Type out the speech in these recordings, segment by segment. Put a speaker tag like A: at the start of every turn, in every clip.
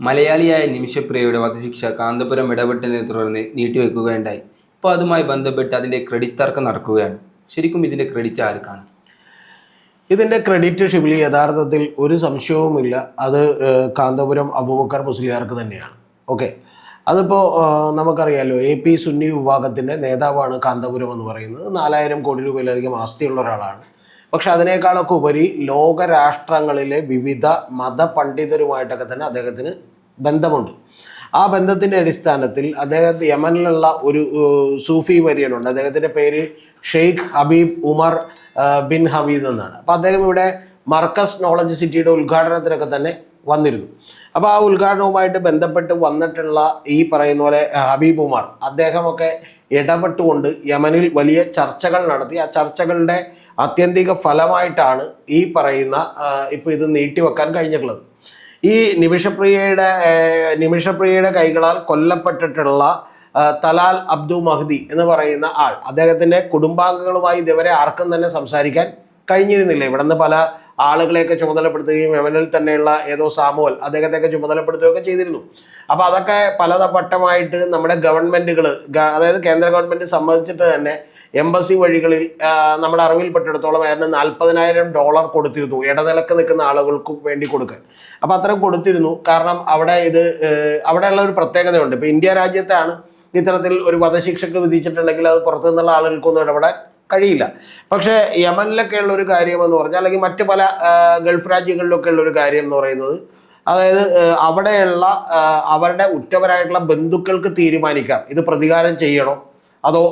A: മലയാളിയായ നിമിഷപ്രിയയുടെ വധശിക്ഷ കാന്തപുരം ഇടപെട്ടതിനെ തുടർന്ന് നീട്ടിവെക്കുകയുണ്ടായി. ഇപ്പോൾ അതുമായി ബന്ധപ്പെട്ട് അതിന്റെ ക്രെഡിറ്റ് തർക്കം നടക്കുകയാണ്. ശരിക്കും ഇതിന്റെ ക്രെഡിറ്റ് ആർക്കാണ്?
B: ഇതിന്റെ ക്രെഡിറ്റ് ഷിബിലി യഥാർത്ഥത്തിൽ ഒരു സംശയവുമില്ല. അത് കാന്തപുരം അബൂബക്കർ മുസ്ലിയാർക്ക് തന്നെയാണ്. ഓക്കെ. അതിപ്പോൾ നമുക്കറിയാമല്ലോ എ പി സുന്നി വിഭാഗത്തിന്റെ നേതാവാണ് കാന്തപുരം എന്ന് പറയുന്നത്. നാലായിരം കോടി രൂപയിലധികം ആസ്തിയുള്ള ഒരാളാണ്. പക്ഷെ അതിനേക്കാളൊക്കെ ഉപരി ലോകരാഷ്ട്രങ്ങളിലെ വിവിധ മതപണ്ഡിതരുമായിട്ടൊക്കെ തന്നെ അദ്ദേഹത്തിന് ബന്ധമുണ്ട്. ആ ബന്ധത്തിന്റെ അടിസ്ഥാനത്തിൽ അദ്ദേഹം യമനിലുള്ള ഒരു സൂഫി വര്യനുണ്ട്. അദ്ദേഹത്തിന്റെ പേര് Sheikh Habib Umar bin Habeed എന്നാണ്. അപ്പോൾ അദ്ദേഹം ഇവിടെ മർക്കസ് നോളജ് സിറ്റിയുടെ ഉദ്ഘാടനത്തിനൊക്കെ തന്നെ വന്നിരുന്നു. അപ്പോൾ ആ ഉദ്ഘാടനവുമായിട്ട് ബന്ധപ്പെട്ട് വന്നിട്ടുള്ള ഈ പറയുന്ന പോലെ ഹബീബ് ഉമർ അദ്ദേഹമൊക്കെ ഇടപെട്ടുകൊണ്ട് യമനിൽ വലിയ ചർച്ചകൾ നടത്തി. ആ ചർച്ചകളുടെ ആത്യന്തിക ഫലമായിട്ടാണ് ഈ പറയുന്ന ഇപ്പോൾ ഇത് നീട്ടിവെക്കാൻ കഴിഞ്ഞിട്ടുള്ളത്. ഈ നിമിഷപ്രിയയുടെ നിമിഷപ്രിയയുടെ കൈകളാൽ കൊല്ലപ്പെട്ടിട്ടുള്ള തലാൽ അബ്ദു മഹ്ദി എന്ന് പറയുന്ന ആൾ അദ്ദേഹത്തിന്റെ കുടുംബാംഗങ്ങളുമായി ഇതുവരെ ആർക്കും തന്നെ സംസാരിക്കാൻ കഴിഞ്ഞിരുന്നില്ല. ഇവിടുന്ന് പല ആളുകളെയൊക്കെ ചുമതലപ്പെടുത്തുകയും യമനിൽ തന്നെയുള്ള ഏതോ സാമുവൽ അദ്ദേഹത്തെയൊക്കെ ചുമതലപ്പെടുത്തുകയൊക്കെ ചെയ്തിരുന്നു. അപ്പോൾ അതൊക്കെ പലതവട്ടമായിട്ട് നമ്മുടെ ഗവൺമെന്റുകൾ അതായത് കേന്ദ്ര ഗവൺമെന്റ് സമ്മതിച്ചിട്ട് തന്നെ എംബസി വഴികളിൽ നമ്മുടെ അറിവിൽപ്പെട്ടിടത്തോളം ഏതാണ്ട് നാൽപ്പതിനായിരം ഡോളർ കൊടുത്തിരുന്നു. ഇടനിലക്ക് നിൽക്കുന്ന ആളുകൾക്ക് വേണ്ടി കൊടുക്കാൻ. അപ്പോൾ അത്രയും കൊടുത്തിരുന്നു. കാരണം അവിടെ ഇത് അവിടെയുള്ള ഒരു പ്രത്യേകതയുണ്ട്. ഇപ്പോൾ ഇന്ത്യ രാജ്യത്താണ് ഇത്തരത്തിൽ ഒരു വധശിക്ഷക്ക് വിധിച്ചിട്ടുണ്ടെങ്കിൽ അത് പുറത്തു നിന്നുള്ള ആളുകൾക്കൊന്നും ഇടപെടാൻ കഴിയില്ല. പക്ഷേ യമനിലൊക്കെ ഉള്ള ഒരു കാര്യം എന്ന് പറഞ്ഞാൽ അല്ലെങ്കിൽ മറ്റ് പല ഗൾഫ് രാജ്യങ്ങളിലൊക്കെ ഉള്ള ഒരു കാര്യം എന്ന് പറയുന്നത് അതായത് അവിടെയുള്ള അവരുടെ ഉറ്റവരായിട്ടുള്ള ബന്ധുക്കൾക്ക് തീരുമാനിക്കാം. ഇത് പ്രതികാരം ചെയ്യണോ? അതോ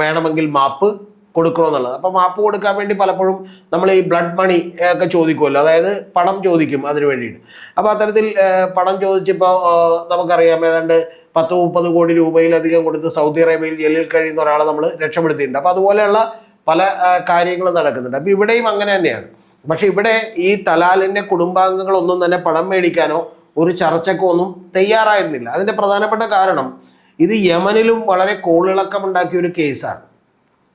B: വേണമെങ്കിൽ മാപ്പ് കൊടുക്കണോ എന്നുള്ളത് അപ്പോൾ മാപ്പ് കൊടുക്കാൻ വേണ്ടി പലപ്പോഴും നമ്മൾ ഈ ബ്ലഡ് മണി ഒക്കെ ചോദിക്കുമല്ലോ. അതായത് പണം ചോദിക്കും അതിന് വേണ്ടിയിട്ട്. അപ്പോൾ അത്തരത്തിൽ പണം ചോദിച്ചപ്പോൾ നമുക്കറിയാം ഏതാണ്ട് പത്ത് മുപ്പത് കോടി രൂപയിലധികം കൊടുത്ത് സൗദി അറേബ്യയിൽ ജയിലിൽ കഴിയുന്ന ഒരാളെ നമ്മൾ രക്ഷപ്പെടുത്തിയിട്ടുണ്ട്. അപ്പോൾ അതുപോലെയുള്ള പല കാര്യങ്ങളും നടക്കുന്നുണ്ട്. അപ്പോൾ ഇവിടെയും അങ്ങനെ തന്നെയാണ്. പക്ഷേ ഇവിടെ ഈ തലാലിന്റെ കുടുംബാംഗങ്ങളൊന്നും തന്നെ പണം മേടിക്കാനോ ഒരു ചർച്ചക്കോ ഒന്നും തയ്യാറായിരുന്നില്ല. അതിന്റെ പ്രധാനപ്പെട്ട കാരണം ഇത് യമനിലും വളരെ കോളിളക്കമുണ്ടാക്കിയ ഒരു കേസാണ്.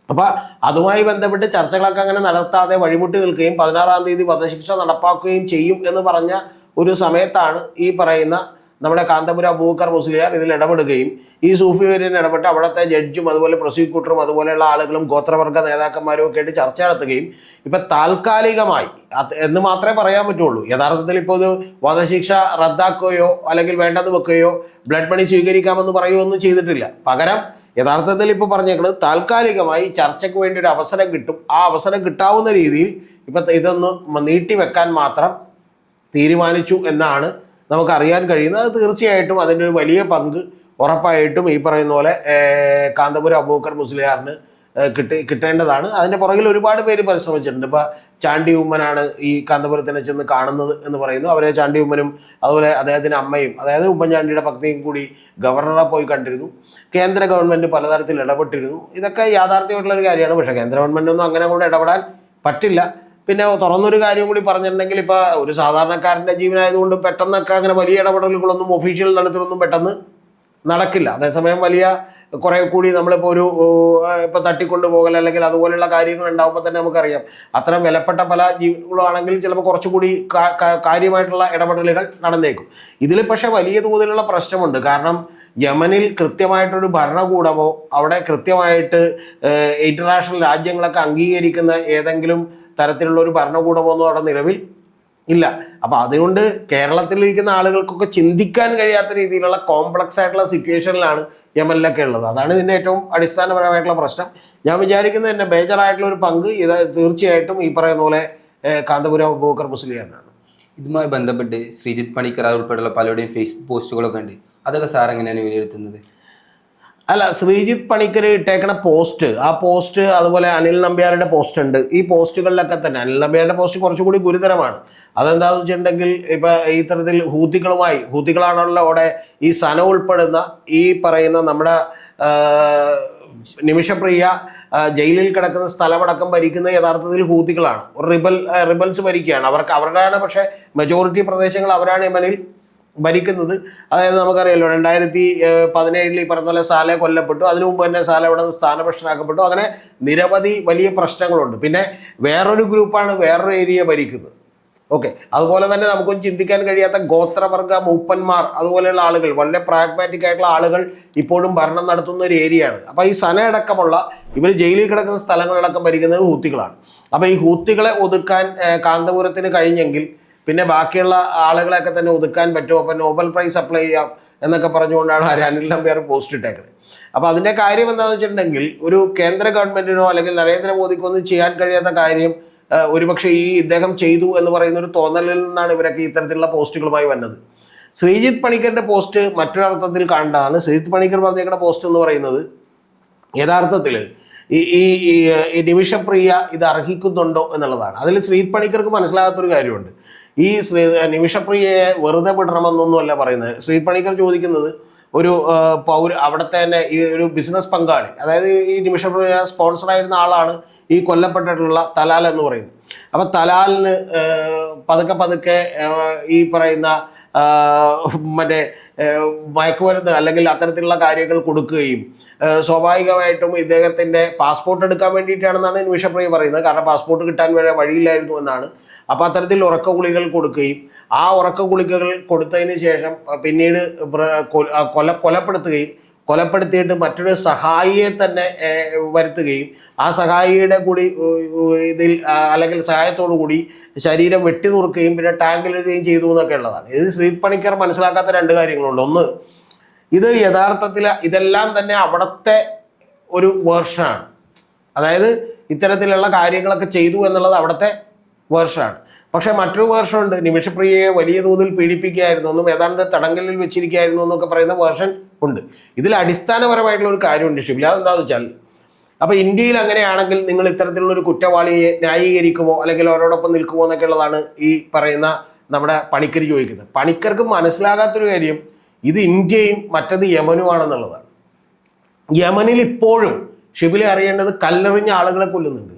B: അപ്പോൾ അതുമായി ബന്ധപ്പെട്ട് ചർച്ചകളൊക്കെ അങ്ങനെ നടത്താതെ വഴിമുട്ടി നിൽക്കുകയും പതിനാറാം തീയതി വധശിക്ഷ നടപ്പാക്കുകയും ചെയ്യും എന്ന് പറഞ്ഞ ഒരു സമയത്താണ് ഈ പറയുന്ന നമ്മുടെ കാന്തപുര ബൂക്കർ മുസ്ലിയാർ ഇതിൽ ഇടപെടുകയും ഈ സൂഫി വര്യൻ ഇടപെട്ട് അവിടുത്തെ ജഡ്ജും അതുപോലെ പ്രോസിക്യൂട്ടറും അതുപോലെയുള്ള ആളുകളും ഗോത്രവർഗ നേതാക്കന്മാരും ഒക്കെ ആയിട്ട് ചർച്ച നടത്തുകയും ഇപ്പം താൽക്കാലികമായി എന്ന് മാത്രമേ പറയാൻ പറ്റുള്ളൂ. യഥാർത്ഥത്തിൽ ഇപ്പോൾ ഇത് വധശിക്ഷ റദ്ദാക്കുകയോ അല്ലെങ്കിൽ വേണ്ടെന്ന് വെക്കുകയോ ബ്ലഡ് മണി സ്വീകരിക്കാമെന്ന് പറയുകയോ ഒന്നും ചെയ്തിട്ടില്ല. പകരം യഥാർത്ഥത്തിൽ ഇപ്പോൾ പറഞ്ഞേക്കുന്നത് താൽക്കാലികമായി ചർച്ചയ്ക്ക് വേണ്ടി ഒരു അവസരം കിട്ടും. ആ അവസരം കിട്ടാവുന്ന രീതിയിൽ ഇപ്പം ഇതൊന്ന് നീട്ടിവെക്കാൻ മാത്രം തീരുമാനിച്ചു എന്നാണ് നമുക്ക് അറിയാൻ കഴിയുന്നത്. അത് തീർച്ചയായിട്ടും അതിന്റെ ഒരു വലിയ പങ്ക് ഉറപ്പായിട്ടും ഈ പറയുന്ന പോലെ കാന്തപുരം അബൂക്കർ മുസ്ലിയാറിന് കിട്ടി കിട്ടേണ്ടതാണ്. അതിന്റെ പുറകിൽ ഒരുപാട് പേര് പരിശ്രമിച്ചിട്ടുണ്ട്. ഇപ്പോൾ ചാണ്ടി ഉമ്മനാണ് ഈ കാന്തപുരത്തിനെ ചെന്ന് കാണുന്നത് എന്ന് പറയുന്നു. അവരെ ചാണ്ടി ഉമ്മനും അതുപോലെ അദ്ദേഹത്തിന്റെ അമ്മയും അതായത് ഉമ്മൻചാണ്ടിയുടെ ഭക്തിയും കൂടി ഗവർണറെ പോയി കണ്ടിരുന്നു. കേന്ദ്ര ഗവൺമെന്റ് പലതരത്തിൽ ഇടപെട്ടിരുന്നു. ഇതൊക്കെ യാഥാർത്ഥ്യമായിട്ടുള്ള ഒരു കാര്യമാണ്. പക്ഷേ കേന്ദ്ര ഗവൺമെന്റ് ഒന്നും അങ്ങനെ കൂടെ ഇടപെടാൻ പറ്റില്ല. പിന്നെ തുറന്നൊരു കാര്യം കൂടി പറഞ്ഞിട്ടുണ്ടെങ്കിൽ ഇപ്പോൾ ഒരു സാധാരണക്കാരന്റെ ജീവനായതുകൊണ്ട് പെട്ടെന്നൊക്കെ അങ്ങനെ വലിയ ഇടപെടലുകളൊന്നും ഒഫീഷ്യൽ തലത്തിലൊന്നും പെട്ടെന്ന് നടക്കില്ല. അതേസമയം വലിയ കുറേ കൂടി നമ്മളിപ്പോൾ ഒരു ഇപ്പോൾ തട്ടിക്കൊണ്ടു പോകൽ അല്ലെങ്കിൽ അതുപോലെയുള്ള കാര്യങ്ങൾ ഉണ്ടാകുമ്പോൾ തന്നെ നമുക്കറിയാം. അത്തരം വിലപ്പെട്ട പല ജീവികളാണെങ്കിൽ ചിലപ്പോൾ കുറച്ചുകൂടി കാര്യമായിട്ടുള്ള ഇടപെടലുകൾ നടന്നേക്കും. ഇതിൽ പക്ഷേ വലിയ തോതിലുള്ള പ്രശ്നമുണ്ട്. കാരണം യമനിൽ കൃത്യമായിട്ടൊരു ഭരണകൂടമോ അവിടെ കൃത്യമായിട്ട് ഇന്റർനാഷണൽ രാജ്യങ്ങളൊക്കെ അംഗീകരിക്കുന്ന ഏതെങ്കിലും തരത്തിലുള്ള ഒരു ഭരണകൂടമോ ഒന്നും അവിടെ നിലവിൽ ഇല്ല. അപ്പോൾ അതുകൊണ്ട് കേരളത്തിലിരിക്കുന്ന ആളുകൾക്കൊക്കെ ചിന്തിക്കാൻ കഴിയാത്ത രീതിയിലുള്ള കോംപ്ലക്സ് ആയിട്ടുള്ള സിറ്റുവേഷനിലാണ് യമനിലൊക്കെ ഉള്ളത്. അതാണ് ഇതിന്റെ ഏറ്റവും അടിസ്ഥാനപരമായിട്ടുള്ള പ്രശ്നം. ഞാൻ വിചാരിക്കുന്നത് എന്റെ മേജറായിട്ടുള്ള ഒരു പങ്ക് ഇത് തീർച്ചയായിട്ടും ഈ പറയുന്ന പോലെ കാന്തപുരം അബൂബക്കർ മുസ്ലിയാനാണ്
A: ഇതുമായി ബന്ധപ്പെട്ട് ശ്രീജിത് പണിക്കർ ഉൾപ്പെടെയുള്ള പലരുടെയും ഫേസ്ബുക്ക് പോസ്റ്റുകളൊക്കെ ഉണ്ട്. അതൊക്കെ സാർ എങ്ങനെയാണ് വിലയിരുത്തുന്നത്?
B: അല്ല ശ്രീജിത്ത് പണിക്കർ ഇട്ടേക്കണ പോസ്റ്റ് ആ പോസ്റ്റ് അതുപോലെ അനിൽ നമ്പ്യാരുടെ പോസ്റ്റ് ഉണ്ട്. ഈ പോസ്റ്റുകളിലൊക്കെ തന്നെ അനിൽ നമ്പ്യാരുടെ പോസ്റ്റ് കുറച്ചുകൂടി ഗുരുതരമാണ്. അതെന്താണെന്ന് വെച്ചിട്ടുണ്ടെങ്കിൽ ഇപ്പം ഈ തരത്തിൽ ഹൂത്തികളുമായി ഹൂത്തികളാണല്ലോ അവിടെ ഈ സന ഉൾപ്പെടുന്ന ഈ പറയുന്ന നമ്മുടെ നിമിഷപ്രിയ ജയിലിൽ കിടക്കുന്ന സ്ഥലമടക്കം ഭരിക്കുന്ന യഥാർത്ഥത്തിൽ ഹൂതികളാണ് റിബൽ റിബൽസ് ഭരിക്കുകയാണ്. അവർക്ക് അവരുടെയാണ് പക്ഷേ മെജോറിറ്റി പ്രദേശങ്ങൾ അവരാണ് യമനിൽ ഭരിക്കുന്നത്. അതായത് നമുക്കറിയാലോ രണ്ടായിരത്തി പതിനേഴിൽ ഈ പറഞ്ഞ പോലെ സാലെ കൊല്ലപ്പെട്ടു. അതിനു മുമ്പ് തന്നെ സാല ഇവിടെ നിന്ന് സ്ഥാനഭ്രഷ്ടനാക്കപ്പെട്ടു. അങ്ങനെ നിരവധി വലിയ പ്രശ്നങ്ങളുണ്ട്. പിന്നെ വേറൊരു ഗ്രൂപ്പാണ് വേറൊരു ഏരിയ ഭരിക്കുന്നത്. ഓക്കെ. അതുപോലെ തന്നെ നമുക്കൊന്നും ചിന്തിക്കാൻ കഴിയാത്ത ഗോത്രവർഗ മൂപ്പന്മാർ അതുപോലെയുള്ള ആളുകൾ വളരെ പ്രാഗ്മാറ്റിക് ആയിട്ടുള്ള ആളുകൾ ഇപ്പോഴും ഭരണം നടത്തുന്ന ഒരു ഏരിയയാണ്. അപ്പോൾ ഈ സന അടക്കമുള്ള ഇവർ ജയിലിൽ കിടക്കുന്ന സ്ഥലങ്ങളിലടക്കം ഭരിക്കുന്നത് ഹൂത്തികളാണ്. അപ്പോൾ ഈ ഹൂത്തികളെ ഒതുക്കാൻ കാന്തപുരത്തിന് കഴിഞ്ഞെങ്കിൽ പിന്നെ ബാക്കിയുള്ള ആളുകളെയൊക്കെ തന്നെ ഒതുക്കാൻ പറ്റുമോ? അപ്പോൾ നോബൽ പ്രൈസ് അപ്ലൈ ചെയ്യാം എന്നൊക്കെ പറഞ്ഞുകൊണ്ടാണ് അനിൽ നമ്പ്യാർ പോസ്റ്റ് ഇട്ടേക്കുന്നത് അപ്പോൾ അതിന്റെ കാര്യം എന്താണെന്ന് വെച്ചിട്ടുണ്ടെങ്കിൽ ഒരു കേന്ദ്ര ഗവൺമെന്റിനോ അല്ലെങ്കിൽ നരേന്ദ്രമോദിക്കോ ഒന്നും ചെയ്യാൻ കഴിയാത്ത കാര്യം ഒരുപക്ഷെ ഈ ഇദ്ദേഹം ചെയ്തു എന്ന് പറയുന്ന ഒരു തോന്നലിൽ നിന്നാണ് ഇവരൊക്കെ ഇത്തരത്തിലുള്ള പോസ്റ്റുകളുമായി വന്നത്. ശ്രീജിത്ത് പണിക്കറിന്റെ പോസ്റ്റ് മറ്റൊരർത്ഥത്തിൽ കണ്ടതാണ് ശ്രീജിത്ത് പണിക്കർ പറഞ്ഞേക്കുന്ന പോസ്റ്റ് എന്ന് പറയുന്നത് യഥാർത്ഥത്തിൽ ഈ ഈ ഈ ഈ നിമിഷപ്രിയ ഇത് അർഹിക്കുന്നുണ്ടോ എന്നുള്ളതാണ്. അതിൽ ശ്രീജിത്ത് പണിക്കർക്ക് മനസ്സിലാകാത്തൊരു കാര്യമുണ്ട്. ഈ ശ്രീ നിമിഷപ്രിയയെ വെറുതെ വിടണമെന്നൊന്നുമല്ല പറയുന്നത്. ശ്രീ പണിക്കർ ചോദിക്കുന്നത് ഒരു പൗര അവിടുത്തെ തന്നെ ഈ ഒരു ബിസിനസ് പങ്കാളി അതായത് ഈ നിമിഷപ്രിയ സ്പോൺസറായിരുന്ന ആളാണ് ഈ കൊല്ലപ്പെട്ടിട്ടുള്ള തലാൽ എന്ന് പറയുന്നത്. അപ്പം തലാലിന് പതുക്കെ പതുക്കെ ഈ പറയുന്ന മറ്റേ മയക്കുമരുന്ന് അല്ലെങ്കിൽ അത്തരത്തിലുള്ള കാര്യങ്ങൾ കൊടുക്കുകയും സ്വാഭാവികമായിട്ടും ഇദ്ദേഹത്തിന്റെ പാസ്പോർട്ട് എടുക്കാൻ വേണ്ടിയിട്ടാണെന്നാണ് നിമിഷപ്രിയ പറയുന്നത്. കാരണം പാസ്പോർട്ട് കിട്ടാൻ വരെ വഴിയില്ലായിരുന്നു എന്നാണ്. അപ്പോൾ അത്തരത്തിൽ ഉറക്ക ഗുളികൾ കൊടുക്കുകയും ആ ഉറക്ക ഗുളികകൾ കൊടുത്തതിന് ശേഷം പിന്നീട് കൊല കൊലപ്പെടുത്തുകയും കൊലപ്പെടുത്തിയിട്ട് മറ്റൊരു സഹായിയെ തന്നെ വരുത്തുകയും ആ സഹായിയുടെ കൂടി ഇതിൽ അല്ലെങ്കിൽ സഹായത്തോടു കൂടി ശരീരം വെട്ടി നുറുക്കുകയും പിന്നെ ടാങ്കിലിടുകയും ചെയ്തു എന്നൊക്കെ ഉള്ളതാണ്. ഇത് ശ്രീത് പണിക്കർ മനസ്സിലാക്കാത്ത രണ്ട് കാര്യങ്ങളുണ്ട്. ഒന്ന് ഇത് യഥാർത്ഥത്തിൽ ഇതെല്ലാം തന്നെ അവിടുത്തെ ഒരു വേർഷനാണ്. അതായത് ഇത്തരത്തിലുള്ള കാര്യങ്ങളൊക്കെ ചെയ്തു എന്നുള്ളത് അവിടുത്തെ വേർഷനാണ്. പക്ഷേ മറ്റൊരു വേർഷൻ ഉണ്ട് നിമിഷപ്രിയയെ വലിയ തോതിൽ പീഡിപ്പിക്കുകയായിരുന്നു എന്നും ഏതാണ്ട് തടങ്കലിൽ വെച്ചിരിക്കുകയായിരുന്നു എന്നൊക്കെ പറയുന്ന വേർഷൻ ഉണ്ട്. ഇതിൽ അടിസ്ഥാനപരമായിട്ടുള്ള ഒരു കാര്യമുണ്ട് ഷിബില. അതെന്താണെന്ന് വെച്ചാൽ അപ്പോൾ ഇന്ത്യയിൽ അങ്ങനെയാണെങ്കിൽ നിങ്ങൾ ഇത്തരത്തിലുള്ള ഒരു കുറ്റവാളിയെ ന്യായീകരിക്കുമോ? അല്ലെങ്കിൽ അവരോടൊപ്പം നിൽക്കുമോ എന്നൊക്കെ ഉള്ളതാണ് ഈ പറയുന്ന നമ്മുടെ പണിക്കർ ചോദിക്കുന്നത്. പണിക്കർക്ക് മനസ്സിലാകാത്തൊരു കാര്യം ഇത് ഇന്ത്യയും മറ്റത് യമനുമാണെന്നുള്ളതാണ് യമനിൽ ഇപ്പോഴും ഷിബിലെ അറിയേണ്ടത് കല്ലെറിഞ്ഞ ആളുകളെ കൊല്ലുന്നുണ്ട്.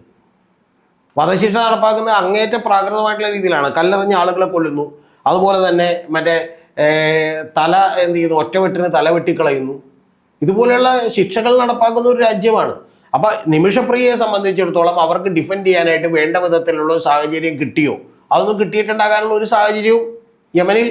B: വധശിക്ഷ നടപ്പാക്കുന്നത് അങ്ങേറ്റ പ്രാകൃതമായിട്ടുള്ള രീതിയിലാണ്. കല്ലെറിഞ്ഞ ആളുകളെ കൊല്ലുന്നു. അതുപോലെ തന്നെ മറ്റേ തല എന്ത് ചെയ്യുന്നു? ഒറ്റവെട്ടിന് തല വെട്ടിക്കളയുന്നു. ഇതുപോലെയുള്ള ശിക്ഷകൾ നടപ്പാക്കുന്ന ഒരു രാജ്യമാണ്. അപ്പം നിമിഷപ്രിയയെ സംബന്ധിച്ചിടത്തോളം അവർക്ക് ഡിഫെൻഡ് ചെയ്യാനായിട്ട് വേണ്ട വിധത്തിലുള്ള സാഹചര്യം കിട്ടിയോ? അതൊന്നും കിട്ടിയിട്ടുണ്ടാകാനുള്ള ഒരു സാഹചര്യവും യമനിൽ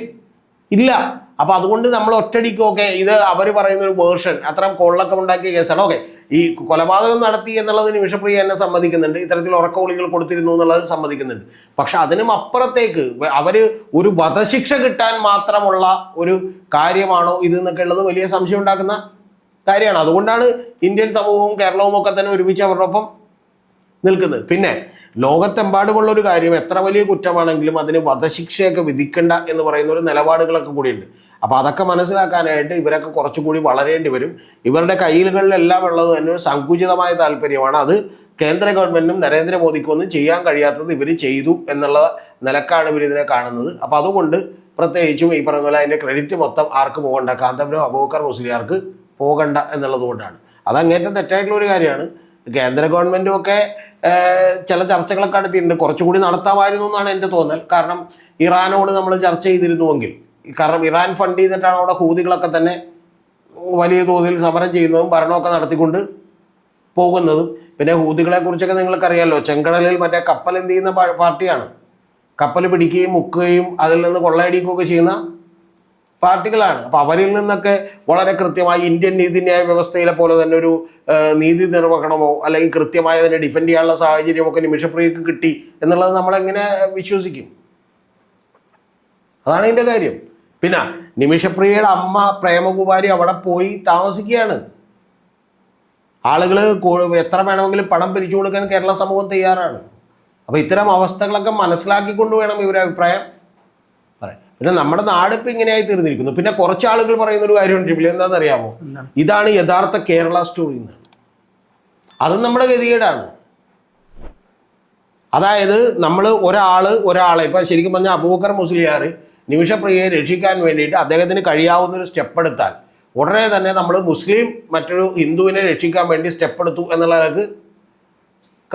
B: ഇല്ല. അപ്പൊ അതുകൊണ്ട് നമ്മൾ ഒറ്റടിക്കും ഓക്കെ ഇത് അവർ പറയുന്ന ഒരു വേർഷൻ അത്ര കൊള്ളൊക്കെ ഉണ്ടാക്കിയ കേസാണ്. ഓക്കെ ഈ കൊലപാതകം നടത്തി എന്നുള്ളത് നിമിഷപ്രിയ എന്നെ സമ്മതിക്കുന്നുണ്ട് ഇത്തരത്തിൽ ഉറക്കവിളികൾ കൊടുത്തിരുന്നു എന്നുള്ളത് സമ്മതിക്കുന്നുണ്ട്. പക്ഷെ അതിനും അപ്പുറത്തേക്ക് അവർ ഒരു വധശിക്ഷ കിട്ടാൻ മാത്രമുള്ള ഒരു കാര്യമാണോ ഇത് എന്നൊക്കെ ഉള്ളത് വലിയ സംശയം ഉണ്ടാക്കുന്ന കാര്യമാണ്. അതുകൊണ്ടാണ് ഇന്ത്യൻ സമൂഹവും കേരളവും ഒക്കെ തന്നെ ഒരുമിച്ച് അവരുടെ ഒപ്പം നിൽക്കുന്നത്. പിന്നെ ലോകത്തെമ്പാടുമുള്ള ഒരു കാര്യം എത്ര വലിയ കുറ്റമാണെങ്കിലും അതിന് വധശിക്ഷയൊക്കെ വിധിക്കണ്ട എന്ന് പറയുന്ന ഒരു നിലപാടുകളൊക്കെ കൂടിയുണ്ട്. അപ്പോൾ അതൊക്കെ മനസ്സിലാക്കാനായിട്ട് ഇവരൊക്കെ കുറച്ചുകൂടി വളരേണ്ടി വരും. ഇവരുടെ കയ്യിലുകളിലെല്ലാം ഉള്ളത് തന്നെ ഒരു സങ്കുചിതമായ താല്പര്യമാണ്. അത് കേന്ദ്ര ഗവൺമെന്റിനും നരേന്ദ്രമോദിക്കും ഒന്നും ചെയ്യാൻ കഴിയാത്തത് ഇവർ ചെയ്തു എന്നുള്ള നിലക്കാണ് ഇവർ ഇതിനെ കാണുന്നത്. അപ്പോൾ അതുകൊണ്ട് പ്രത്യേകിച്ചും ഈ പറഞ്ഞ പോലെ അതിന്റെ ക്രെഡിറ്റ് മൊത്തം ആർക്ക് പോകണ്ട? കാന്തപുരം അബൂക്കർ മുസ്ലിയാർക്ക് പോകണ്ട എന്നുള്ളത് കൊണ്ടാണ്. അതങ്ങേറ്റം തെറ്റായിട്ടുള്ള ഒരു കാര്യമാണ്. കേന്ദ്ര ഗവൺമെന്റും ഒക്കെ ചില ചർച്ചകളൊക്കെ നടത്തിയിട്ടുണ്ട്. കുറച്ചുകൂടി നടത്താമായിരുന്നു എന്നാണ് എന്റെ തോന്നൽ. കാരണം ഇറാനോട് നമ്മൾ ചർച്ച ചെയ്തിരുന്നുവെങ്കിൽ കാരണം ഇറാൻ ഫണ്ട് ചെയ്തിട്ടാണ് അവിടെ ഹൂതികളൊക്കെ തന്നെ വലിയ തോതിൽ സമരം ചെയ്യുന്നതും ഭരണമൊക്കെ നടത്തിക്കൊണ്ട് പോകുന്നതും. പിന്നെ ഹൂതികളെ കുറിച്ചൊക്കെ നിങ്ങൾക്കറിയാമല്ലോ ചെങ്കടലിൽ മറ്റേ കപ്പൽ എന്ത് ചെയ്യുന്ന പാർട്ടിയാണ്. കപ്പൽ പിടിക്കുകയും മുക്കുകയും അതിൽ നിന്ന് കൊള്ളയടിക്കുകയൊക്കെ ചെയ്യുന്ന പാർട്ടികളാണ്. അപ്പോൾ അവരിൽ നിന്നൊക്കെ വളരെ കൃത്യമായി ഇന്ത്യൻ നീതിന്യായ വ്യവസ്ഥയിലെ പോലെ തന്നെ ഒരു നീതി നിർവഹണമോ അല്ലെങ്കിൽ കൃത്യമായി അതിനെ ഡിഫെൻഡ് ചെയ്യാനുള്ള സാഹചര്യമൊക്കെ നിമിഷപ്രിയക്ക് കിട്ടി എന്നുള്ളത് നമ്മളെങ്ങനെ വിശ്വസിക്കും? അതാണ് ഇതിന്റെ കാര്യം. പിന്നെ നിമിഷപ്രിയയുടെ അമ്മ പ്രേമകുമാരി അവിടെ പോയി താമസിക്കുകയാണ്. ആളുകൾ എത്ര വേണമെങ്കിലും പണം പിരിച്ചു കൊടുക്കാൻ കേരള സമൂഹം തയ്യാറാണ്. അപ്പോൾ ഇത്തരം അവസ്ഥകളൊക്കെ മനസ്സിലാക്കിക്കൊണ്ട് വേണം ഇവരഭിപ്രായം പിന്നെ നമ്മുടെ നാട് ഇപ്പം ഇങ്ങനെയായി തീർന്നിരിക്കുന്നു. പിന്നെ കുറച്ച് ആളുകൾ പറയുന്ന ഒരു കാര്യമുണ്ട് ജിബിലി എന്താണെന്ന് അറിയാമോ ഇതാണ് യഥാർത്ഥ കേരള സ്റ്റോറി എന്നാണ്. അതും നമ്മുടെ ഗതികേടാണ്. അതായത് നമ്മൾ ഒരാൾ ഒരാളെ ഇപ്പം ശരിക്കും പറഞ്ഞാൽ അബൂബക്കർ മുസ്ലിയാർ നിമിഷപ്രിയയെ രക്ഷിക്കാൻ വേണ്ടിയിട്ട് അദ്ദേഹത്തിന് കഴിയാവുന്ന ഒരു സ്റ്റെപ്പ് എടുത്താൽ ഉടനെ തന്നെ നമ്മൾ മുസ്ലിം മറ്റൊരു ഹിന്ദുവിനെ രക്ഷിക്കാൻ വേണ്ടി സ്റ്റെപ്പ് എടുത്തു എന്നുള്ളതൊക്കെ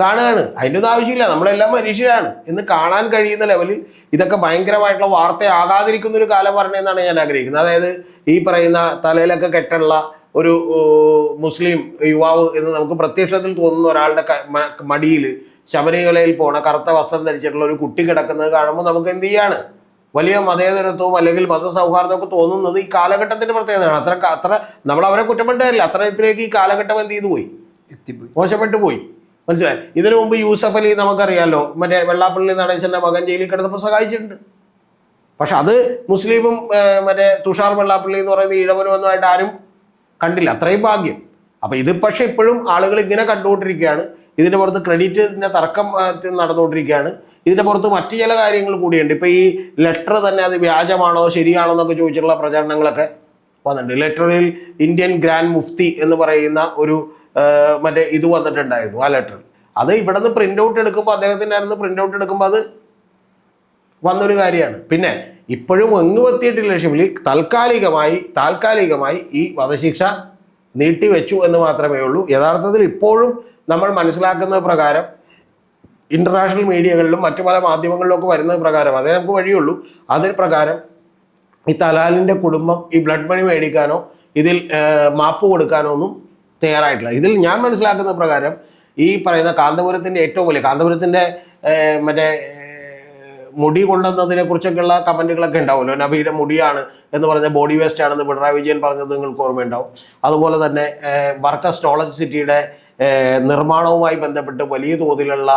B: കാണുകയാണ് അതിന്റെ ഒന്നും ആവശ്യമില്ല. നമ്മളെല്ലാം മനുഷ്യരാണ്. എന്ന് കാണാൻ കഴിയുന്ന ലെവലിൽ ഇതൊക്കെ ഭയങ്കരമായിട്ടുള്ള വാർത്തയാകാതിരിക്കുന്ന ഒരു കാലം വരണമെന്നാണ് ഞാൻ ആഗ്രഹിക്കുന്നത്. അതായത് ഈ പറയുന്ന തലയിലൊക്കെ കെട്ടുള്ള ഒരു മുസ്ലിം യുവാവ് എന്ന് നമുക്ക് പ്രത്യക്ഷത്തിൽ തോന്നുന്ന ഒരാളുടെ മടിയിൽ ശബരിമലയിൽ പോണ കറുത്ത വസ്ത്രം ധരിച്ചിട്ടുള്ള ഒരു കുട്ടി കിടക്കുന്നത് കാണുമ്പോൾ നമുക്ക് എന്ത് ചെയ്യാണ്? വലിയ മതേതരത്വവും അല്ലെങ്കിൽ മതസൗഹാർദ്ദമൊക്കെ തോന്നുന്നത് ഈ കാലഘട്ടത്തിന്റെ പ്രത്യേകതയാണ്. അത്ര അത്ര നമ്മൾ അവരെ അത്ര ഇതിലേക്ക് ഈ കാലഘട്ടം എന്ത് ചെയ്തു പോയി?
A: എത്തിപ്പോയി.
B: മോശപ്പെട്ടു പോയി. മനസ്സിലായി? ഇതിനു മുമ്പ് യൂസഫ് അലി നമുക്കറിയാലോ മറ്റേ വെള്ളാപ്പള്ളി നടേശന്റെ മകൻ ജയിലിൽ കിടന്നപ്പോൾ സഹായിച്ചിട്ടുണ്ട്. പക്ഷെ അത് മുസ്ലിമും മറ്റേ തുഷാർ വെള്ളാപ്പള്ളി എന്ന് പറയുന്ന ഈഴവനുമൊന്നുമായിട്ട് ആരും കണ്ടില്ല. അത്രയും ഭാഗ്യം. അപ്പൊ ഇത് പക്ഷെ ഇപ്പോഴും ആളുകൾ ഇങ്ങനെ കണ്ടുകൊണ്ടിരിക്കുകയാണ്. ഇതിന്റെ പുറത്ത് ക്രെഡിറ്റിന്റെ തർക്കം നടന്നുകൊണ്ടിരിക്കുകയാണ്. ഇതിന്റെ പുറത്ത് മറ്റു ചില കാര്യങ്ങൾ കൂടിയുണ്ട്. ഇപ്പൊ ഈ ലെറ്റർ തന്നെ അത് വ്യാജമാണോ ശരിയാണോ എന്നൊക്കെ ചോദിച്ചിട്ടുള്ള പ്രചരണങ്ങളൊക്കെ വന്നിട്ടുണ്ട്. ലെറ്ററിൽ ഇന്ത്യൻ ഗ്രാൻഡ് മുഫ്തി എന്ന് പറയുന്ന ഒരു മറ്റേ ഇത് വന്നിട്ടുണ്ടായിരുന്നു ആ ലെറ്റർ അത് ഇവിടെ നിന്ന് പ്രിന്റ് ഔട്ട് എടുക്കുമ്പോൾ അദ്ദേഹത്തിന്റെ ആയിരുന്നു പ്രിന്റ് ഔട്ട് എടുക്കുമ്പോൾ അത് വന്നൊരു കാര്യമാണ്. പിന്നെ ഇപ്പോഴും എങ്ങും എത്തിയിട്ടില്ല ഷിബിലി താൽക്കാലികമായി താൽക്കാലികമായി ഈ വധശിക്ഷ നീട്ടിവെച്ചു എന്ന് മാത്രമേ ഉള്ളൂ. യഥാർത്ഥത്തിൽ ഇപ്പോഴും നമ്മൾ മനസ്സിലാക്കുന്ന പ്രകാരം ഇന്റർനാഷണൽ മീഡിയകളിലും മറ്റു പല മാധ്യമങ്ങളിലൊക്കെ വരുന്നത് പ്രകാരം അതേ നമുക്ക് വഴിയുള്ളൂ. അതിന് പ്രകാരം ഈ തലാലിന്റെ കുടുംബം ഈ ബ്ലഡ് മണി മേടിക്കാനോ ഇതിൽ മാപ്പ് കൊടുക്കാനോ ഒന്നും തയ്യാറായിട്ടില്ല. ഇതിൽ ഞാൻ മനസ്സിലാക്കുന്ന പ്രകാരം ഈ പറയുന്ന കാന്തപുരത്തിന്റെ ഏറ്റവും വലിയ കാന്തപുരത്തിന്റെ മറ്റേ മുടി കൊണ്ടുവന്നതിനെ കുറിച്ചൊക്കെയുള്ള കമന്റുകളൊക്കെ ഉണ്ടാവുമല്ലോ. നബിയുടെ മുടിയാണ് എന്ന് പറഞ്ഞ ബോഡി വേസ്റ്റ് ആണെന്ന് പിണറായി വിജയൻ പറഞ്ഞത് നിങ്ങൾക്ക് ഓർമ്മയുണ്ടാവും. അതുപോലെ തന്നെ വർക്ക നോളജ് സിറ്റിയുടെ നിർമ്മാണവുമായി ബന്ധപ്പെട്ട് വലിയ തോതിലുള്ള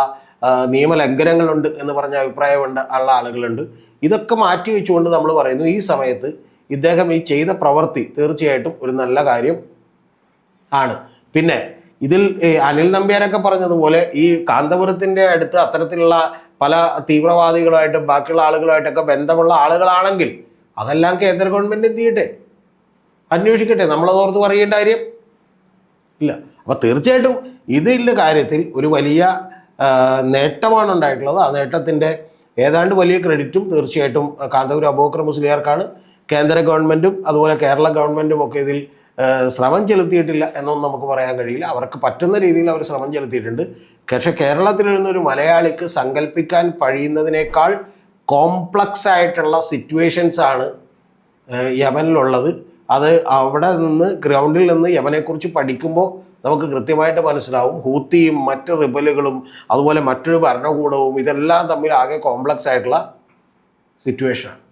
B: നിയമലംഘനങ്ങളുണ്ട് എന്ന് പറഞ്ഞ അഭിപ്രായമുണ്ട് ഉള്ള ആളുകളുണ്ട്. ഇതൊക്കെ മാറ്റി വെച്ചുകൊണ്ട് നമ്മൾ പറയുന്നു ഈ സമയത്ത് ഇദ്ദേഹം ഈ ചെയ്ത പ്രവൃത്തി തീർച്ചയായിട്ടും ഒരു നല്ല കാര്യം ആണ്. പിന്നെ ഇതിൽ അനിൽ നമ്പ്യാരൊക്കെ പറഞ്ഞതുപോലെ ഈ കാന്തപുരത്തിന്റെ അടുത്ത് അത്തരത്തിലുള്ള പല തീവ്രവാദികളായിട്ടും ബാക്കിയുള്ള ആളുകളായിട്ടൊക്കെ ബന്ധമുള്ള ആളുകളാണെങ്കിൽ അതെല്ലാം കേന്ദ്ര ഗവൺമെന്റ് എന്ത് ചെയ്യട്ടെ? അന്വേഷിക്കട്ടെ. നമ്മളതോർത്ത് പറയേണ്ട കാര്യം ഇല്ല. അപ്പോൾ തീർച്ചയായിട്ടും ഇതിന്റെ കാര്യത്തിൽ ഒരു വലിയ നേട്ടമാണ് ഉണ്ടായിട്ടുള്ളത്. ആ നേട്ടത്തിന്റെ ഏതാണ്ട് വലിയ ക്രെഡിറ്റും തീർച്ചയായിട്ടും കാന്തപുരം അബൂക്കർ മുസ്ലിയാർക്കാണ്. കേന്ദ്ര ഗവൺമെന്റും അതുപോലെ കേരള ഗവൺമെന്റും ഒക്കെ ഇതിൽ ശ്രമം ചെലുത്തിയിട്ടില്ല എന്നൊന്നും നമുക്ക് പറയാൻ കഴിയില്ല. അവർക്ക് പറ്റുന്ന രീതിയിൽ അവർ ശ്രമം ചെലുത്തിയിട്ടുണ്ട്. പക്ഷേ കേരളത്തിൽ നിന്നൊരു മലയാളിക്ക് സങ്കല്പിക്കാൻ കഴിയുന്നതിനേക്കാൾ കോംപ്ലക്സ് ആയിട്ടുള്ള സിറ്റുവേഷൻസ് ആണ് യമനിലുള്ളത്. അത് അവിടെ നിന്ന് ഗ്രൗണ്ടിൽ നിന്ന് യമനെക്കുറിച്ച് പഠിക്കുമ്പോൾ നമുക്ക് കൃത്യമായിട്ട് മനസ്സിലാവും. ഹൂത്തിയും മറ്റ് റിബലുകളും അതുപോലെ മറ്റൊരു ഭരണകൂടവും ഇതെല്ലാം തമ്മിൽ ആകെ കോംപ്ലക്സ് ആയിട്ടുള്ള സിറ്റുവേഷനാണ്